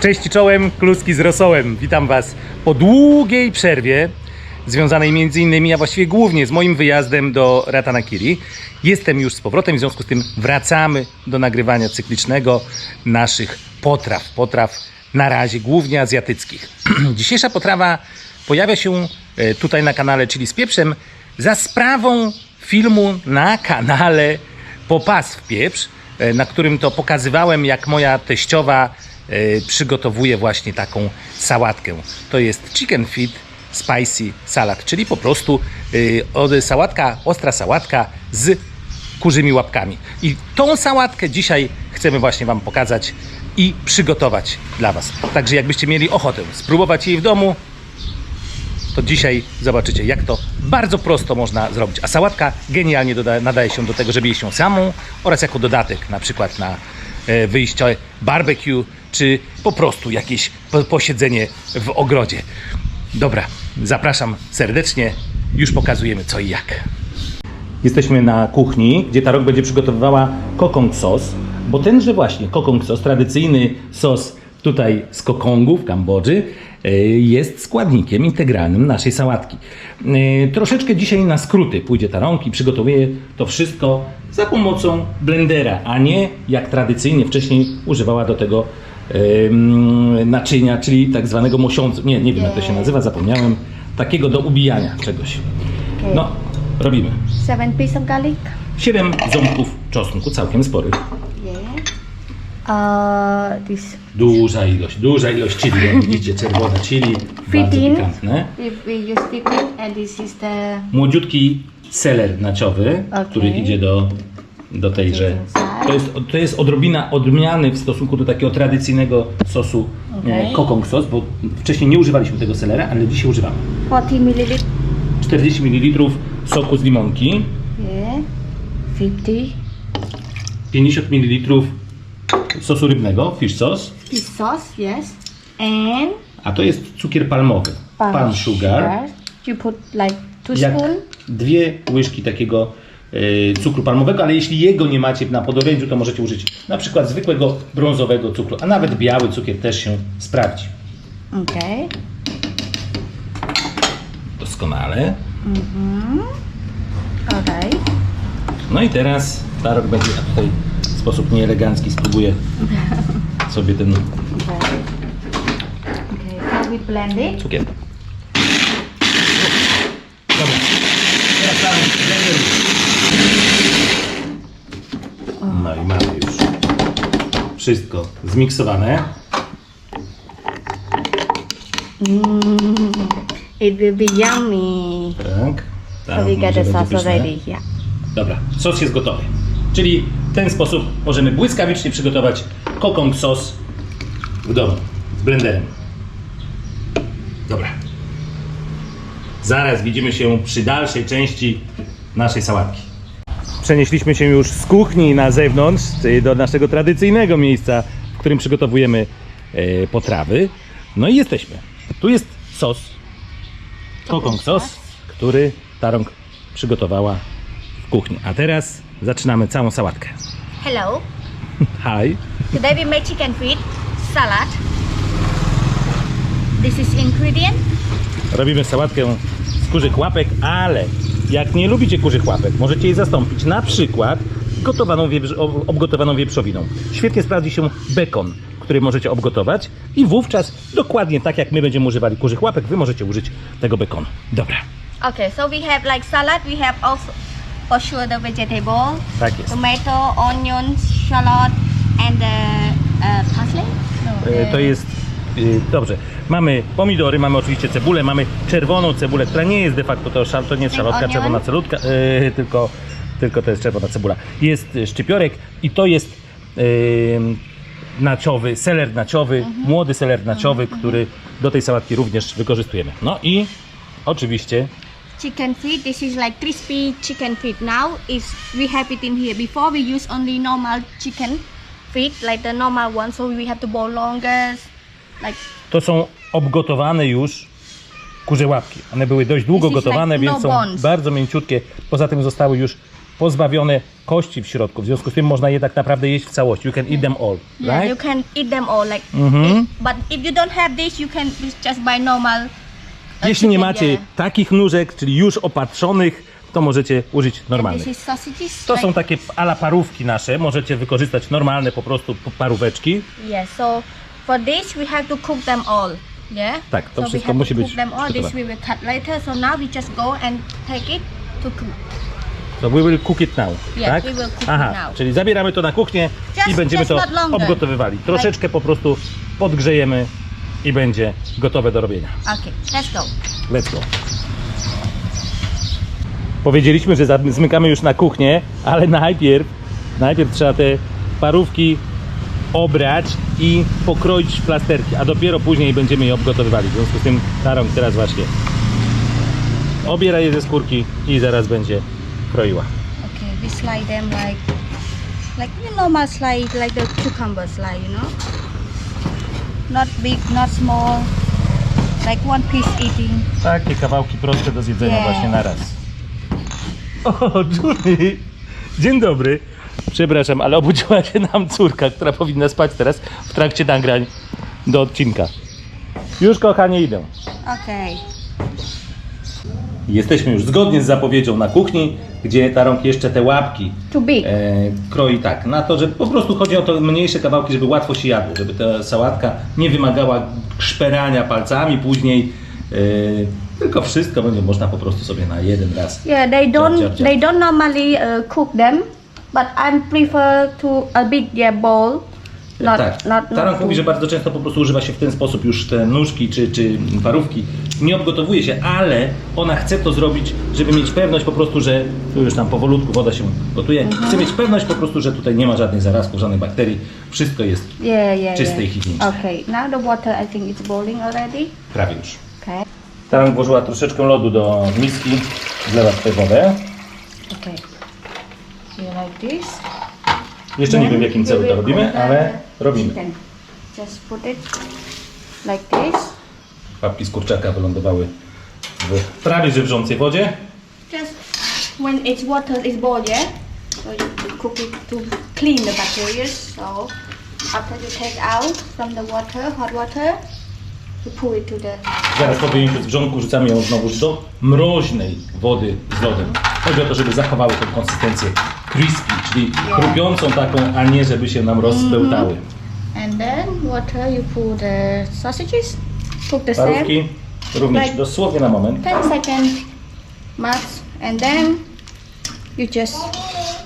Cześć i czołem, kluski z rosołem. Witam Was po długiej przerwie, związanej między innymi, a właściwie głównie z moim wyjazdem do Ratanakiri. Jestem już z powrotem, w związku z tym wracamy do nagrywania cyklicznego naszych potraw. Potraw na razie głównie azjatyckich. Dzisiejsza potrawa pojawia się e, tutaj na kanale, czyli z pieprzem, za sprawą filmu na kanale Popas w pieprz, e, na którym to pokazywałem, jak moja teściowa e, przygotowuje właśnie taką sałatkę. To jest chicken feet spicy salad, czyli po prostu e, sałatka, ostra sałatka z kurzymi łapkami. I tą sałatkę dzisiaj chcemy właśnie Wam pokazać i przygotować dla Was. Także jakbyście mieli ochotę spróbować jej w domu, to dzisiaj zobaczycie, jak to bardzo prosto można zrobić. A sałatka genialnie nadaje się do tego, żeby jeść ją samą oraz jako dodatek, na przykład na e, wyjście barbecue, czy po prostu jakieś po- posiedzenie w ogrodzie. Dobra, zapraszam serdecznie, już pokazujemy co i jak. Jesteśmy na kuchni, gdzie ta rok będzie przygotowywała kokong sos, bo tenże właśnie kokong sos, tradycyjny sos tutaj z kokongu w Kambodży, e, jest składnikiem integralnym naszej sałatki. E, Troszeczkę dzisiaj na skróty pójdzie ta rąk i przygotowuje to wszystko za pomocą blendera, a nie jak tradycyjnie wcześniej używała do tego naczynia, czyli tak zwanego mosiądzu. Nie, nie wiem jak to się nazywa, zapomniałem. Takiego do ubijania czegoś. No, robimy. Seven piece of garlic. 7 ząbków czosnku, całkiem sporych. Yeah. Uh, this Duża ilość, duża ilość chili, jak widzicie, czerwone chili, bardzo pikantne. if we use fifteen, and this is the Młodziutki seler naciowy, Okej. który idzie do, do tejże. To jest, to jest odrobina odmiany w stosunku do takiego tradycyjnego sosu Okej. okay. kokong sos, bo wcześniej nie używaliśmy tego selera, ale dzisiaj używamy. 40 milliliter. 40 ml soku z limonki, Yeah. 50 50 ml sosu rybnego, fish sauce, fish sauce. Yes. And a to jest cukier palmowy, palm sugar. You put like two jak spoon. dwie łyżki takiego e, cukru palmowego, ale jeśli jego nie macie na podorędziu, to możecie użyć na przykład zwykłego brązowego cukru, a nawet biały cukier też się sprawdzi. Okay. Doskonale. Alright. No i teraz Tarok będzie tutaj w sposób nieelegancki spróbuje sobie ten Okay. Okay. Cukier. Dobra. Teraz Tarok blenderuje. No i mamy już wszystko zmiksowane. It will be yummy. Tak. So Tarok we get może the będzie sauce pyszne. already. Yeah. Dobra, sos jest gotowy. Czyli w ten sposób możemy błyskawicznie przygotować kokong sos w domu z blenderem. Dobra. Zaraz widzimy się przy dalszej części naszej sałatki. Przenieśliśmy się już z kuchni na zewnątrz, czyli do naszego tradycyjnego miejsca, w którym przygotowujemy e, potrawy. No i jesteśmy. Tu jest sos, kokong sos, który Tarąg przygotowała w kuchni. A teraz zaczynamy całą sałatkę. Hello. Hi. Today we make chicken feet salad. This is ingredient. Robimy sałatkę z kurzych łapek, ale jak nie lubicie kurzych łapek, możecie je zastąpić na przykład gotowaną wieprz- ob- obgotowaną wieprzowiną. Świetnie sprawdzi się bekon, który możecie obgotować i wówczas dokładnie tak jak my będziemy używali kurzych łapek, wy możecie użyć tego bekonu. Dobra, Okay, so we have like salad. We have also for sure the vegetable, tak jest. tomato, onions, shallot, and the uh, parsley. No, E, the- To jest. E, Dobrze. Mamy pomidory, mamy oczywiście cebulę, mamy czerwoną cebulę, która nie jest de facto to, szal- to nie jest szalotka, czerwona celutka, e, tylko, tylko to jest czerwona cebula. Jest e, szczypiorek i to jest e, naciowy, seler naciowy, Mhm. młody seler naciowy, który do tej sałatki również wykorzystujemy. No i oczywiście chicken feet. This is like crispy chicken feet. Now is we have it in here. Before we use only normal chicken feet, like the normal one. So we have to boil longer. To są obgotowane już kurze łapki. One były dość długo gotowane, like no więc są bardzo mięciutkie. Poza tym zostały już pozbawione kości w środku. W związku z tym można je tak naprawdę jeść w całości. You can eat them all, Yeah, you right? can eat them all like. Mhm. But if you don't have this, you can just buy normal. uh, Jeśli nie macie yeah. takich nóżek, czyli już opatrzonych, to możecie użyć normalnych. To są takie ala parówki nasze. Możecie wykorzystać normalne po prostu paróweczki. Yes. So for this, we have to cook them all. Yeah. Tak, to so wszystko we have musi to być cook them all. This we will cut later. So now we just go and take it to cook. So we will cook it now, Yeah, tak? we will cook it Aha, now. czyli zabieramy to na kuchnię Just- i będziemy just to not longer. obgotowywali. Troszeczkę po prostu podgrzejemy i będzie gotowe do robienia. Okay. Let's go. Let's go. Powiedzieliśmy, że zam- zmykamy już na kuchnię, ale najpierw, najpierw trzeba te parówki obrać i pokroić w plasterki, a dopiero później będziemy je obgotowywali. W związku z tym Tarą teraz właśnie obiera je ze skórki i zaraz będzie kroiła. Okay. We slide them like like you normal slide like the cucumber slide. You know. Not big, not small. Like one piece eating. Takie kawałki proste do zjedzenia Nie. właśnie na raz. O, Julie! Dzień dobry. Przepraszam, ale obudziła się nam córka, która powinna spać teraz w trakcie nagrań do odcinka. Już kochanie idę. Okay. Jesteśmy już zgodnie z zapowiedzią na kuchni, gdzie Tarąg jeszcze te łapki Too big. e, kroi tak, na to, że po prostu chodzi o to mniejsze kawałki, żeby łatwo się jadło, żeby ta sałatka nie wymagała szperania palcami później, e, tylko wszystko będzie można po prostu sobie na jeden raz. Yeah, they don't jab, jab. they don't normally uh, cook them, but I prefer to a big yeah bowl, not tak, not not mówi, że bardzo często po prostu używa się w ten sposób już te nóżki czy, czy parówki. Nie obgotowuje się, ale ona chce to zrobić, żeby mieć pewność po prostu, że tu już tam powolutku woda się gotuje. Mhm. Chce mieć pewność po prostu, że tutaj nie ma żadnych zarazków, żadnych bakterii. Wszystko jest Yeah, yeah, czyste i yeah. higieniczne. Okay, now the water I think it's boiling already. prawie już. Okay, Tarąg włożyła troszeczkę lodu do miski, wlewa tutaj wodę. okay. You like this? Jeszcze nie Then wiem w jakim we celu to will robimy, the ale robimy. chicken. Just put it like this. Papki z kurczaka wylądowały w prawie że wrzącej wodzie. Just when its water is boiled, yeah. So you cook it to clean the bacteria. So after you take out from the water, hot water, you put it to the Zaraz po wyjęciu z wrzątku rzucamy ją znowu do mroźnej wody z lodem. Chodzi o to, żeby zachowały tę konsystencję crispy, czyli chrupiącą taką, a nie żeby się nam rozpełtały. and then water you put the sausages. Cook the same Parówki również Like- dosłownie na moment. 10 seconds max, and then you just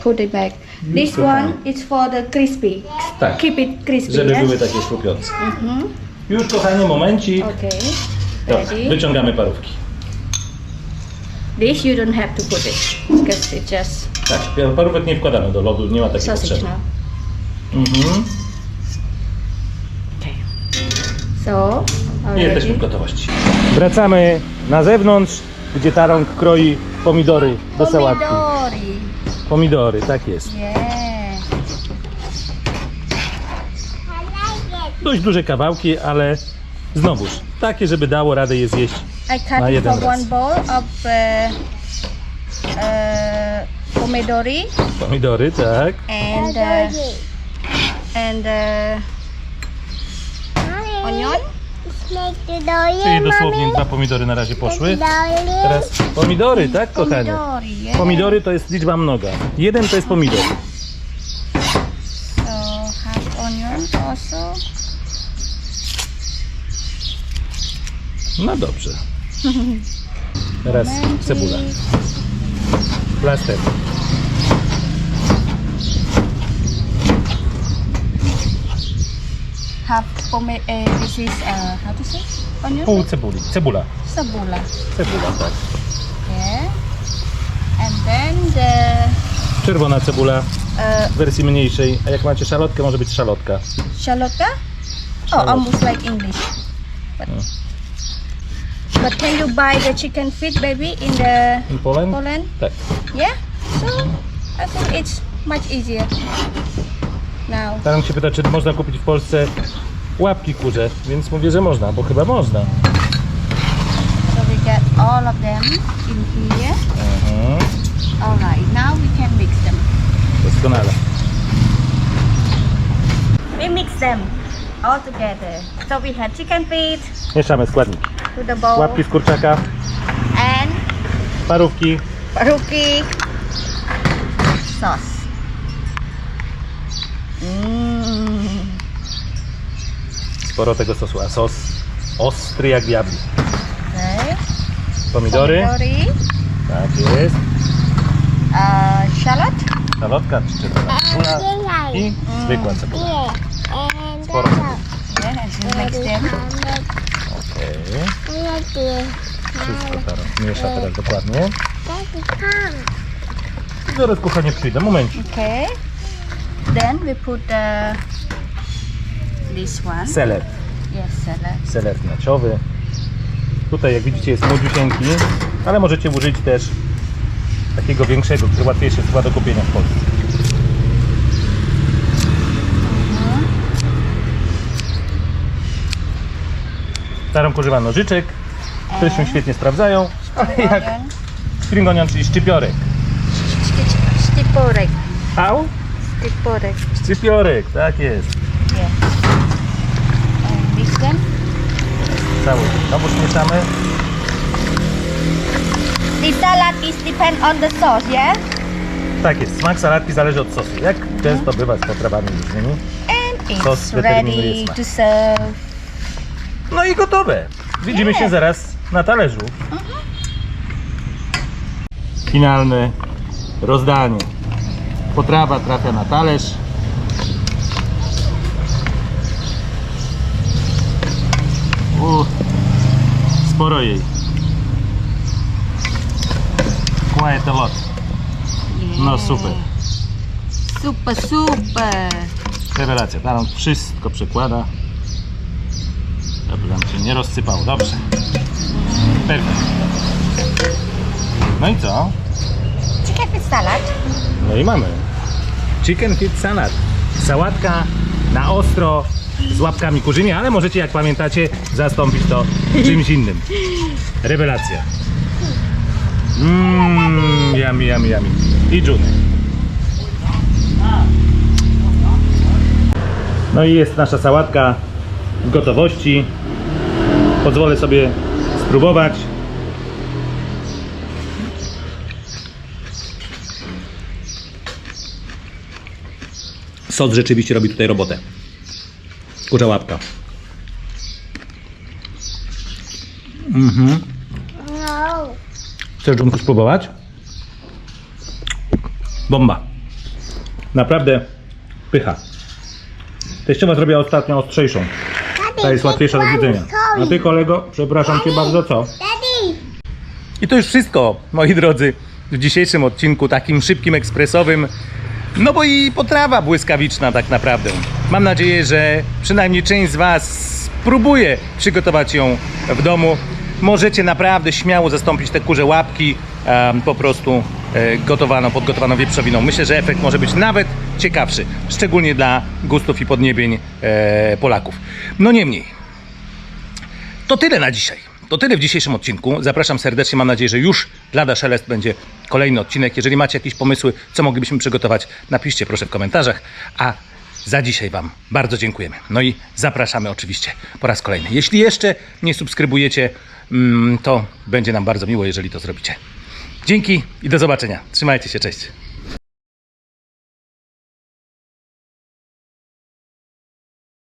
put it back. This one is for the crispy. Tak, Keep it crispy. żeby yes? były takie chrupiące. Mhm. Już kochanie, momencik. Okay. Dobra, Ready? wyciągamy parówki. This you don't have to put it because it just Tak, parówek nie wkładamy do lodu, nie ma takiej sausage potrzeby. now. Mhm. Okay. So I jesteśmy w gotowości. Wracamy na zewnątrz, gdzie Tarąg kroi pomidory do sałatki. Pomidori. Pomidory, tak jest. Yeah. Dość duże kawałki, ale znowuż takie, żeby dało radę je zjeść. I cut Na jeden for raz. one bowl of uh, uh, pomidori Pomidory, tak. and uh, and uh, onion. Czyli dosłownie dwa pomidory na razie poszły. Teraz pomidory, tak kochanie? Pomidori. Yeah. Pomidory to jest liczba mnoga. Jeden to jest pomidor. So half onion also. No dobrze. Teraz cebula. Plaster. Half pomid. Uh, this is uh, how to say onion. Pół cebuli. Cebula. Sabula. Cebula, tak. Yeah. And then the Czerwona cebula uh, w wersji mniejszej. A jak macie szalotkę, może być szalotka. Shallota? Oh, almost like English. But, but can you buy the chicken feet, baby, in the In Poland? Poland? Tak. Yeah. So I think it's much easier now. Tam się pyta, czy można kupić w Polsce łapki kurze, więc mówię, że można, bo chyba można. So we get all of them in here. Mhm. All right, now we can mix them. Doskonale. We mix them all together. So we have chicken feet Mieszamy składniki. To the bowl Łapki z kurczaka, and parówki, Paruki sauce. Mmm. sporo tego sosu, a sos ostry jak diabli. Okay. Pomidory, Pomidori. tak jest. Uh, shallot. Szalotka czy czerwona cebula i zwykła cebula. Sporo. Them. Okej. Wszystko teraz miesza teraz dokładnie. I zaraz kochanie przyjdę, momencik. Okay. Then we put the this one. Seler, Yes, salad. seler naciowy. Tutaj jak widzicie jest młodziusieńki, ale możecie użyć też takiego większego, który łatwiejszy jest chyba do kupienia w Polsce. Starom używam nożyczek, które się świetnie sprawdzają, ale jak spring onion, czyli szczypiorek. Stiporek. Au? Stiporek. Szczypiorek, tak jest. Them. Cały znowu mieszamy. The salad is depend on the sauce, yeah? Tak jest, smak salatki zależy od sosu. Jak często bywa z potrawami różnymi. And Sos determinuje smak. to serve. No i gotowe. Widzimy się Nie. zaraz na talerzu. Finalne rozdanie. Potrawa trafia na talerz. Uff, sporo jej. Quite a lot. No super. Super, super. Rewelacja. Tam wszystko przekłada. Żeby nam się nie rozsypało. Dobrze. No i co? Chicken with salad. No i mamy. Chicken fit salad. Sałatka na ostro z łapkami kurzymi, ale możecie, jak pamiętacie, zastąpić to czymś innym. Rewelacja. Mmm, yummy, yummy, yummy. I dżuny. No i jest nasza sałatka w gotowości. Pozwolę sobie spróbować. Sos rzeczywiście robi tutaj robotę. Kurza łapka. Mhm. Chcesz Dżunku spróbować? Bomba. Naprawdę pycha. Teściowa zrobiła ostatnio ostrzejszą. Ta jest łatwiejsza do jedzenia. A ty kolego, przepraszam cię bardzo, co? I to już wszystko, moi drodzy, w dzisiejszym odcinku, takim szybkim, ekspresowym. No bo i potrawa błyskawiczna tak naprawdę. Mam nadzieję, że przynajmniej część z Was spróbuje przygotować ją w domu. Możecie naprawdę śmiało zastąpić te kurze łapki em, po prostu e, gotowaną, podgotowaną wieprzowiną. Myślę, że efekt może być nawet ciekawszy, szczególnie dla gustów i podniebień e, Polaków. No niemniej, to tyle na dzisiaj. To tyle w dzisiejszym odcinku. Zapraszam serdecznie. Mam nadzieję, że już lada szelest będzie kolejny odcinek. Jeżeli macie jakieś pomysły, co moglibyśmy przygotować, napiszcie proszę w komentarzach. A za dzisiaj Wam bardzo dziękujemy. No i zapraszamy oczywiście po raz kolejny. Jeśli jeszcze nie subskrybujecie, mm, to będzie nam bardzo miło, jeżeli to zrobicie. Dzięki i do zobaczenia. Trzymajcie się, cześć.